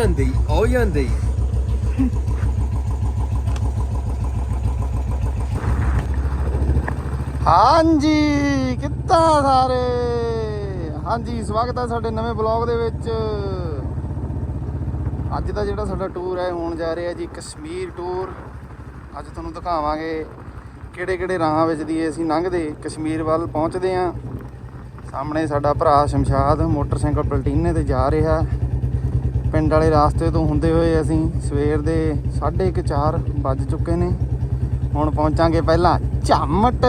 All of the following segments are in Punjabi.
ਜਾਂਦੇ ਈ, ਉਹ ਜਾਂਦੇ ਈ। ਹਾਂਜੀ ਕਿੱਦਾਂ ਸਾਰੇ? ਹਾਂਜੀ ਸਵਾਗਤ ਹੈ ਸਾਡੇ ਨਵੇਂ ਬਲੌਗ ਦੇ ਵਿੱਚ। ਅੱਜ ਦਾ ਜਿਹੜਾ ਸਾਡਾ ਟੂਰ ਹੈ ਹੋਣ ਜਾ ਰਿਹਾ ਜੀ ਕਸ਼ਮੀਰ ਟੂਰ ਅੱਜ ਤੁਹਾਨੂੰ ਦਿਖਾਵਾਂਗੇ ਕਿਹੜੇ ਕਿਹੜੇ ਰਾਹਾਂ ਵਿੱਚ ਦੀ ਅਸੀਂ ਲੰਘਦੇ ਕਸ਼ਮੀਰ ਵੱਲ ਪਹੁੰਚਦੇ ਆਂ ਸਾਹਮਣੇ ਸਾਡਾ ਭਰਾ ਸ਼ਮਸ਼ਾਦ ਮੋਟਰਸਾਈਕਲ ਪਲਟੀਨੇ ਤੇ ਜਾ ਰਿਹਾ। ਪਿੰਡ ਵਾਲੇ ਰਾਸਤੇ ਤੋਂ ਹੁੰਦੇ ਹੋਏ ਅਸੀਂ ਸਵੇਰ ਦੇ 4:30 ਵੱਜ ਚੁੱਕੇ ਨੇ। ਹੁਣ ਪਹੁੰਚਾਂਗੇ ਪਹਿਲਾਂ ਝਾਮਟ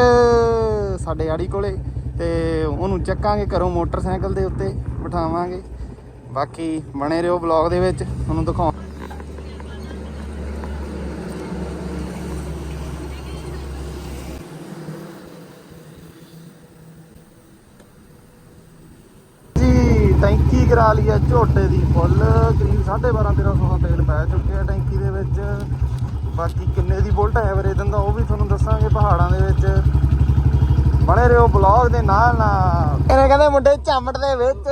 ਸਾਡੇ ਆੜੀ ਕੋਲੇ ਤੇ ਉਹਨੂੰ ਚੱਕਾਂਗੇ ਘਰੋਂ ਮੋਟਰਸਾਈਕਲ ਦੇ ਉੱਤੇ ਬਿਠਾਵਾਂਗੇ। ਬਾਕੀ ਬਣੇ ਰਹੋ ਬਲੌਗ ਦੇ ਵਿੱਚ, ਤੁਹਾਨੂੰ ਦਿਖਾਉਂ ਜੀ ਟੈਂਕੀ ਕਰਾ ਲਈ ਹੈ ਝੋਟੇ ਦੀ ਫੁੱਲ ਕਰੀਬ 12.5 1300 ਦਾ ਤੇਲ ਪੈ ਚੁੱਕਿਆ ਟੈਂਕੀ ਦੇ ਵਿੱਚ। ਬਾਕੀ ਕਿੰਨੇ ਦੀ ਬੁਲਟ ਐਵਰੇਜ ਦਿੰਦਾ ਉਹ ਵੀ ਤੁਹਾਨੂੰ ਦੱਸਾਂਗੇ ਪਹਾੜਾਂ ਦੇ ਵਿੱਚ। ਬਣੇ ਰਹੋ ਬਲੌਗ ਦੇ ਨਾਲ ਨਾਲ। ਇਹਨੇ ਕਹਿੰਦੇ ਮੁੰਡੇ ਝਾਮਟ ਦੇ ਵਿੱਚ।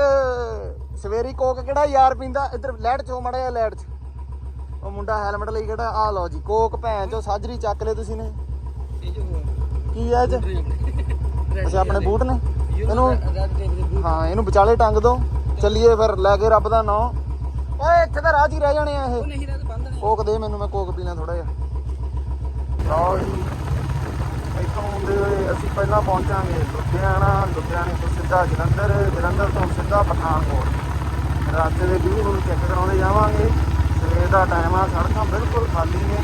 ਸਵੇਰੀ ਕੋਕ ਕਿਹੜਾ ਯਾਰ ਪੀਂਦਾ? ਇੱਧਰ ਲੈਟ ਚੋ ਮੜਾ ਜਾ ਲੈਟ ਚ। ਉਹ ਮੁੰਡਾ ਹੈਲਮਟ ਲਈ ਕਿਹੜਾ ਆ ਲਓ ਜੀ ਕੋਕ ਭੈਣ ਚੋ ਸਾਜਰੀ ਚੱਕ ਲੈ ਤੁਸੀਂ ਨੇ। ਕੀ ਐ ਚ ਅੱਛਾ ਆਪਣੇ ਬੂਟ ਨੇ? ਇਹਨੂੰ ਹਾਂ ਇਹਨੂੰ ਵਿਚਾਲੇ ਟੰਗ ਦੋ। ਚੱਲੀਏ ਫਿਰ ਲੈ ਕੇ ਰੱਬ ਦਾ ਨਾਂ। ਓਏ ਇੱਥੇ ਤਾਂ ਰਾਹ 'ਚ ਹੀ ਰਹਿ ਜਾਣੇ ਆ ਇਹ। ਕੋਕ ਦੇ ਮੈਨੂੰ ਮੈਂ ਕੋਕ ਪੀਣਾ ਥੋੜਾ ਜਿਹਾ। ਲਓ ਜੀ ਇੱਥੋਂ ਹੁੰਦੇ ਹੋਏ ਅਸੀਂ ਪਹਿਲਾਂ ਪਹੁੰਚਾਂਗੇ ਲੁਧਿਆਣਾ। ਲੁਧਿਆਣੇ ਤੋਂ ਸਿੱਧਾ ਜਲੰਧਰ ਜਲੰਧਰ ਤੋਂ ਸਿੱਧਾ ਪਠਾਨਕੋਟ। ਰਾਸਤੇ ਦੇ ਵੀਊ ਨੂੰ ਚੈੱਕ ਕਰਾਉਂਦੇ ਜਾਵਾਂਗੇ। ਸਵੇਰ ਦਾ ਟਾਈਮ ਆ ਸੜਕਾਂ ਬਿਲਕੁਲ ਖਾਲੀ ਨੇ।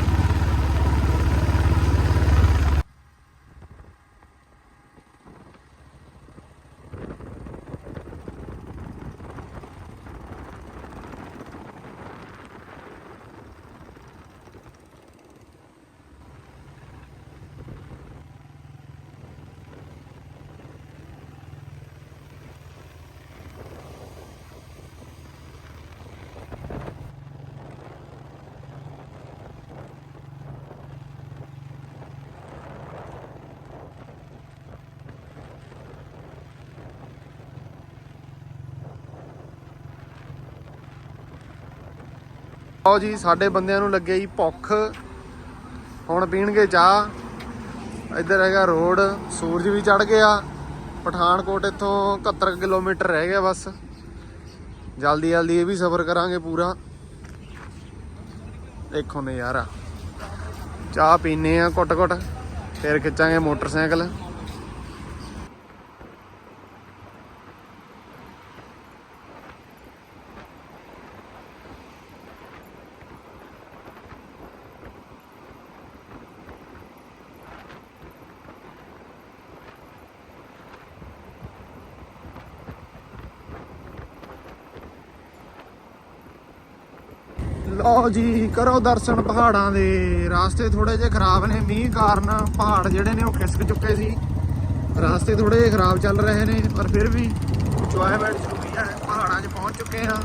ਆਓ ਜੀ, ਸਾਡੇ ਬੰਦਿਆਂ ਨੂੰ ਲੱਗੇ ਜੀ ਭੁੱਖ। ਹੁਣ ਪੀਣਗੇ ਚਾਹ। ਇੱਧਰ ਹੈਗਾ ਰੋਡ, ਸੂਰਜ ਵੀ ਚੜ ਗਿਆ। ਪਠਾਨਕੋਟ ਇੱਥੋਂ 71 ਕਿਲੋਮੀਟਰ ਰਹਿ ਗਿਆ ਬਸ। ਜਲਦੀ ਜਲਦੀ ਇਹ ਵੀ ਸਫ਼ਰ ਕਰਾਂਗੇ ਪੂਰਾ। ਦੇਖੋ ਨਜ਼ਾਰਾ। ਚਾਹ ਪੀਨੇ ਆ ਘੁੱਟ ਘੁੱਟ ਫਿਰ ਖਿੱਚਾਂਗੇ ਮੋਟਰਸਾਈਕਲ। ਲਓ ਜੀ, ਕਰੋ ਦਰਸ਼ਨ ਪਹਾੜਾਂ ਦੇ। ਰਾਸਤੇ ਥੋੜੇ ਜਿਹੇ ਖਰਾਬ ਨੇ, ਮੀਂਹ ਕਾਰਨ ਪਹਾੜ ਜਿਹੜੇ ਨੇ ਉਹ ਖਿਸਕ ਚੁੱਕੇ ਸੀ। ਰਾਸਤੇ ਥੋੜੇ ਜਿਹੇ ਖਰਾਬ ਚੱਲ ਰਹੇ ਨੇ, ਪਰ ਫਿਰ ਵੀ ਇੰਜੋਇਮੈਂਟ ਜ਼ਰੂਰੀ ਹੈ ਪਹਾੜਾਂ 'ਚ ਪਹੁੰਚ ਚੁੱਕੇ ਹਾਂ।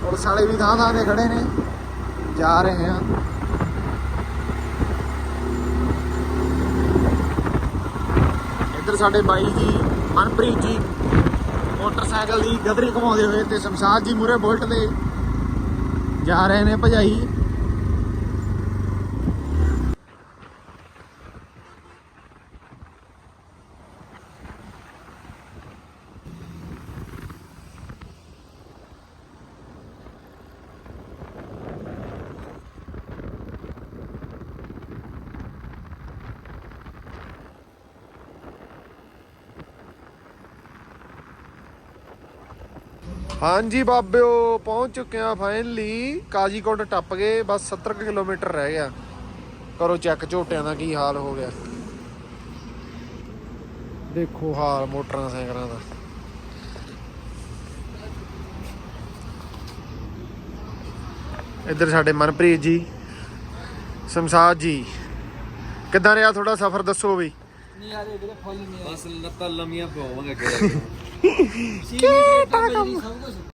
ਪੁਲਿਸ ਵਾਲੇ ਵੀ ਥਾਂ ਥਾਂ ਤੇ ਖੜੇ ਨੇ, ਜਾ ਰਹੇ ਹਾਂ। ਇੱਧਰ ਸਾਡੇ ਬਾਈ ਜੀ, ਮਨਪ੍ਰੀਤ ਜੀ ਮੋਟਰਸਾਈਕਲ ਦੀ ਗਦਰੀ ਘਮਾਉਂਦੇ ਹੋਏ ਤੇ ਸ਼ਮਸ਼ਾਦ ਜੀ ਮੂਰੇ ਬੁਲਟ ਤੇ ਜਾ ਰਹੇ ਨੇ ਭਜਾਈ। ਹਾਂਜੀ ਬਾਬਿਓ ਪਹੁੰਚ ਚੁੱਕੇ ਆ ਫਾਈਨਲੀ ਕਾਜੀਕੋਟ ਟੱਪ ਗਏ ਬਸ 70 ਕੁ ਕਿਲੋਮੀਟਰ ਰਹਿ ਗਿਆ। ਕਰੋ ਚੈੱਕ ਝੋਟਿਆਂ ਦਾ ਕੀ ਹਾਲ ਹੋ ਗਿਆ। ਦੇਖੋ ਹਾਲ ਮੋਟਰਾਂ ਸਾਈਕਲਾਂ ਦਾ। ਇੱਧਰ ਸਾਡੇ ਮਨਪ੍ਰੀਤ ਜੀ ਸ਼ਮਸ਼ਾਦ ਜੀ। ਕਿੱਦਾਂ ਰਿਹਾ ਤੁਹਾਡਾ ਸਫ਼ਰ ਦੱਸੋ ਵੀ। ਨਹੀਂ ਆਰੇ ਵੀਰੇ ਫੁੱਲ ਨਹੀਂ ਬਸ ਲੱਤਾਂ ਲੰਮੀਆਂ ਪਵਾਵਾਂਗੇ ਕਿਹੜਾ ਸੀ ਮੀਟਰ ਟੱਪ ਜੀ ਸਭ ਕੁਝ